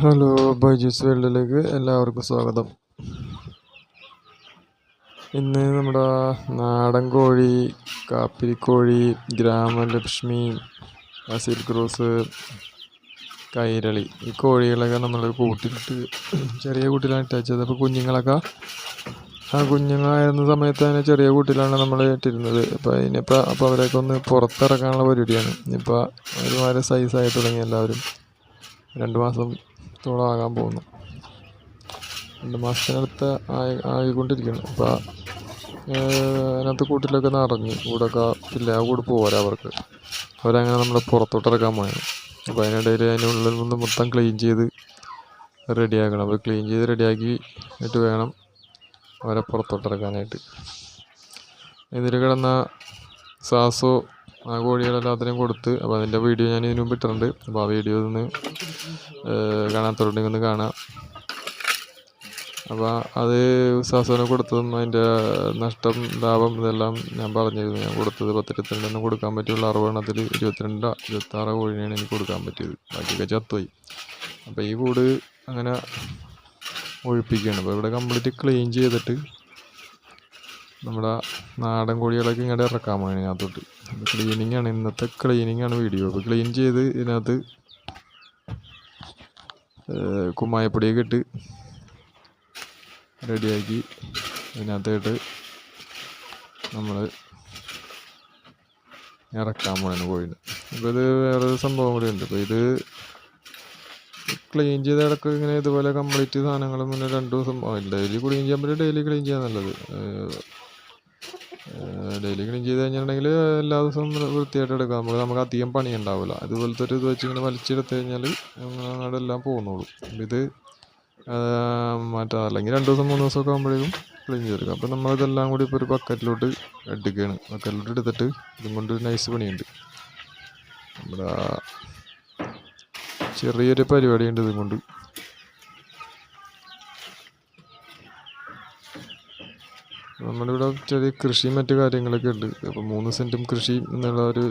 Hello Byju's വേൾഡിലേക്ക് എല്ലാവർക്കും സ്വാഗതം. ഇന്ന് നമ്മുടെ നാടൻ കോഴി കാപ്പിരിക്കോഴി ഗ്രാമലക്ഷ്മി അസിൽ ക്രൂസ് കൈരളി ഈ കോഴികളൊക്കെ നമ്മൾ കൂട്ടിലിട്ട് ചെറിയ കൂട്ടിലാണ് ഇട്ടത് അപ്പോൾ കുഞ്ഞുങ്ങളൊക്കെ ആ കുഞ്ഞുങ്ങളായിരുന്ന സമയത്ത് തന്നെ ചെറിയ കൂട്ടിലാണ് നമ്മൾ ഇട്ടിരുന്നത്. അപ്പോൾ അതിനിപ്പോൾ അപ്പോൾ അവരൊക്കെ ഒന്ന് പുറത്തിറക്കാനുള്ള പരിപാടിയാണ്. ഇപ്പോൾ ഒരുമാതിരി സൈസായി തുടങ്ങി എല്ലാവരും. രണ്ട് മാസത്തോളം പോകുന്നു. രണ്ട് മാസത്തിനടുത്ത് ആയി ആയിക്കൊണ്ടിരിക്കുന്നു. അപ്പോൾ അതിനകത്ത് കൂട്ടിലൊക്കെ നിറഞ്ഞ് കൂടൊക്കെ ഇല്ല കൂടെ പോരാ അവർക്ക്. അവരങ്ങനെ നമ്മൾ പുറത്തോട്ട് ഇറക്കാൻ പോയാണ്. അപ്പോൾ അതിനിടയിൽ അതിനുള്ളിൽ നിന്ന് മൊത്തം ക്ലീൻ ചെയ്ത് റെഡിയാക്കണം. അപ്പോൾ ക്ലീൻ ചെയ്ത് റെഡിയാക്കി ഇട്ട് വേണം അവരെ പുറത്തോട്ട് ഇറക്കാനായിട്ട് ഇതിൽ കിടന്ന സാസോ ആ കോഴികളെല്ലാത്തിനെയും കൊടുത്ത് അപ്പോൾ അതിന്റെ വീഡിയോ ഞാൻ ഇതിനു മുമ്പ് ഇട്ടിട്ടുണ്ട്. അപ്പോൾ ആ വീഡിയോ ഒന്ന് കാണാത്തവരുണ്ടെങ്കിൽ ഒന്ന് കാണാം. അപ്പോൾ അത് സാസോന് കൊടുത്തതും അതിന്റെ നഷ്ടം ലാഭം ഇതെല്ലാം ഞാൻ പറഞ്ഞിരുന്നു. ഞാൻ കൊടുത്തത് പത്തിരുപത്തിരണ്ടെണ്ണം കൊടുക്കാൻ പറ്റിയുള്ള അറുപതെണ്ണത്തിൽ ഇരുപത്തിരണ്ട് ഇരുപത്താറ് കോഴിനെയാണ് എനിക്ക് കൊടുക്കാൻ പറ്റിയത്. ബാക്കിയൊക്കെ ചത്തുപോയി. അപ്പോൾ ഈ കൂട് അങ്ങനെ ഒഴിപ്പിക്കുകയാണ്. അപ്പോൾ ഇവിടെ കംപ്ലീറ്റ് ക്ലീൻ ചെയ്തിട്ട് നമ്മുടെ നാടൻ കോഴികളൊക്കെ ഇങ്ങോട്ട് ഇറക്കാൻ അതിനകത്തോട്ട്. ക്ലീനിങ് ആണ് ഇന്നത്തെ ക്ലീനിങ് ആണ് വീഡിയോ അപ്പോൾ ക്ലീൻ ചെയ്ത് ഇതിനകത്ത് കുമ്മായപ്പൊടിയൊക്കെ ഇട്ട് റെഡിയാക്കി ഇതിനകത്തായിട്ട് നമ്മൾ ഇറക്കാൻ പോകണം കോഴിന്. അപ്പോൾ ഇത് വേറെ സംഭവം കൂടി ഉണ്ട്. അപ്പോൾ ഇത് ക്ലീൻ ചെയ്ത് ഇടയ്ക്ക് ഇങ്ങനെ ഇതുപോലെ കംപ്ലീറ്റ് സാധനങ്ങൾ പിന്നെ രണ്ട് ദിവസം ഡെയിലി ക്ലീൻ ചെയ്യാൻ പറ്റും ഡെയിലി ക്ലീൻ ചെയ്യാൻ നല്ലത്. ഡെയിലി ക്ലീൻ ചെയ്ത് കഴിഞ്ഞിട്ടുണ്ടെങ്കിൽ എല്ലാ ദിവസവും വൃത്തിയായിട്ട് എടുക്കാം. നമുക്ക് നമുക്ക് അധികം പണി ഉണ്ടാവില്ല. ഇതുപോലത്തെ ഒരു ഇത് വെച്ച് ഇങ്ങനെ വലിച്ചെടുത്ത് കഴിഞ്ഞാൽ അങ്ങോട്ട് എല്ലാം പോകുന്നുള്ളൂ ഇത് മറ്റേ അല്ലെങ്കിൽ രണ്ട് ദിവസം മൂന്ന് ദിവസമൊക്കെ ആകുമ്പോഴേക്കും ക്ലീൻ ചെയ്തെടുക്കാം. അപ്പം നമ്മളിതെല്ലാം കൂടി ഇപ്പോൾ ഒരു ബക്കറ്റിലോട്ട് എടുക്കുകയാണ്. ബക്കറ്റിലോട്ട് എടുത്തിട്ട് ഇതും കൊണ്ട് നൈസ് പണിയുണ്ട്. നമ്മുടെ ചെറിയൊരു പരിപാടിയുണ്ട് ഇതും കൊണ്ട്. നമ്മളിവിടെ ചെറിയ കൃഷിയും മറ്റു കാര്യങ്ങളൊക്കെ ഉണ്ട്. അപ്പോൾ മൂന്ന് സെന്റും കൃഷി എന്നുള്ള ഒരു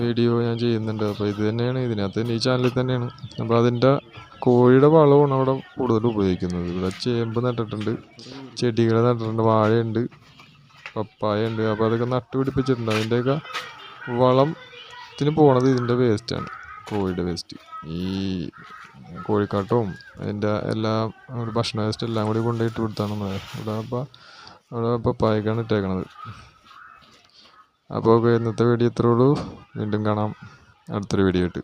വീഡിയോ ഞാൻ ചെയ്യുന്നുണ്ട്. അപ്പോൾ ഇത് തന്നെയാണ്. ഇതിനകത്ത് തന്നെ ഈ ചാനലിൽ തന്നെയാണ്. അപ്പോൾ അതിന്റെ കോഴിയുടെ വളമാണ് അവിടെ കൂടുതൽ ഉപയോഗിക്കുന്നത്. ഇവിടെ ചേമ്പ് നട്ടിട്ടുണ്ട് ചെടികൾ നട്ടിട്ടുണ്ട് വാഴയുണ്ട് പപ്പായ ഉണ്ട്. അപ്പോൾ അതൊക്കെ നട്ടുപിടിപ്പിച്ചിട്ടുണ്ട്. അതിന്റെയൊക്കെ വളത്തിന് പോണത് ഇതിന്റെ വേസ്റ്റാണ് കോഴിയുടെ വേസ്റ്റ് ഈ കോഴിക്കാട്ടവും അതിന്റെ എല്ലാ ഭക്ഷണ വേസ്റ്റ് എല്ലാം കൂടി കൊണ്ടുപോയിട്ട് കൊടുത്താണ് ഇവിടെ അപ്പോൾ അവിടെ പപ്പായക്കാണ് ഇട്ടേക്കണത്. അപ്പോൾ ഇന്നത്തെ വീഡിയോ ഇത്രേ ഉള്ളൂ. വീണ്ടും കാണാം. അടുത്തൊരു വീഡിയോ ആയിട്ട്.